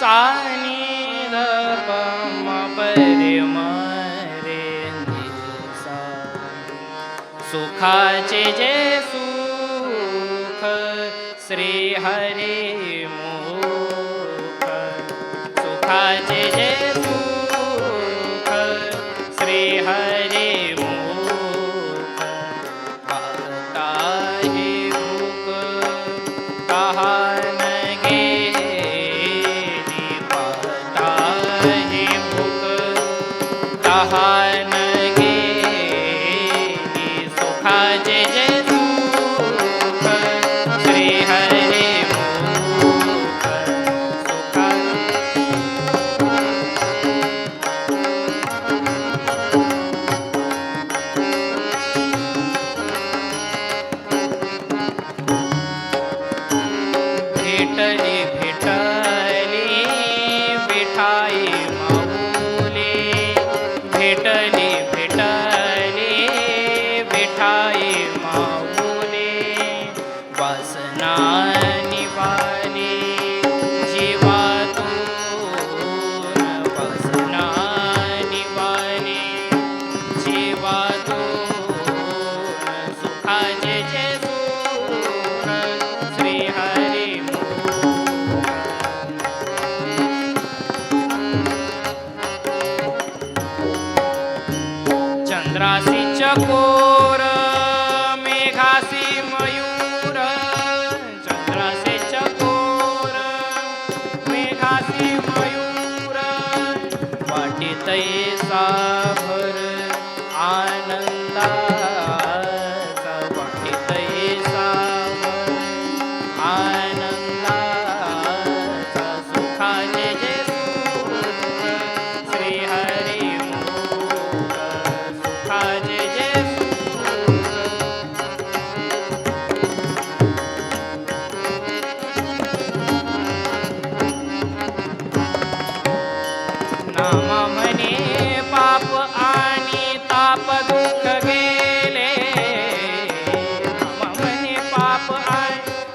સાની દર્પમ પરે મારે સુખાચે જે સુખ શ્રી હરે મુખ સુખાચે જે સુખ શ્રી હરે तहान गेली चंद्रासी चकोर मेघासी मयूर चंद्रासी चकोर मेघासी मयूर वाटित साभर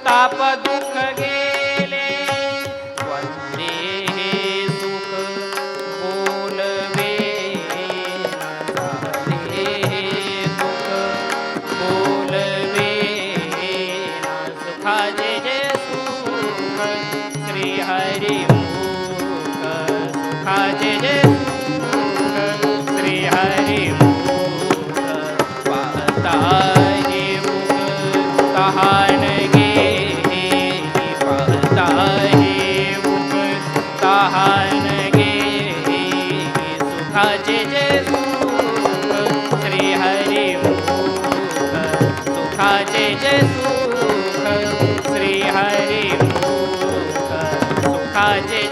ताप दुःख गेले. वंदे सुख बोलवे दुःख बोलवे ना जे सुख श्री हरी मुख जे जय जय सुख श्री हरि सुखा जय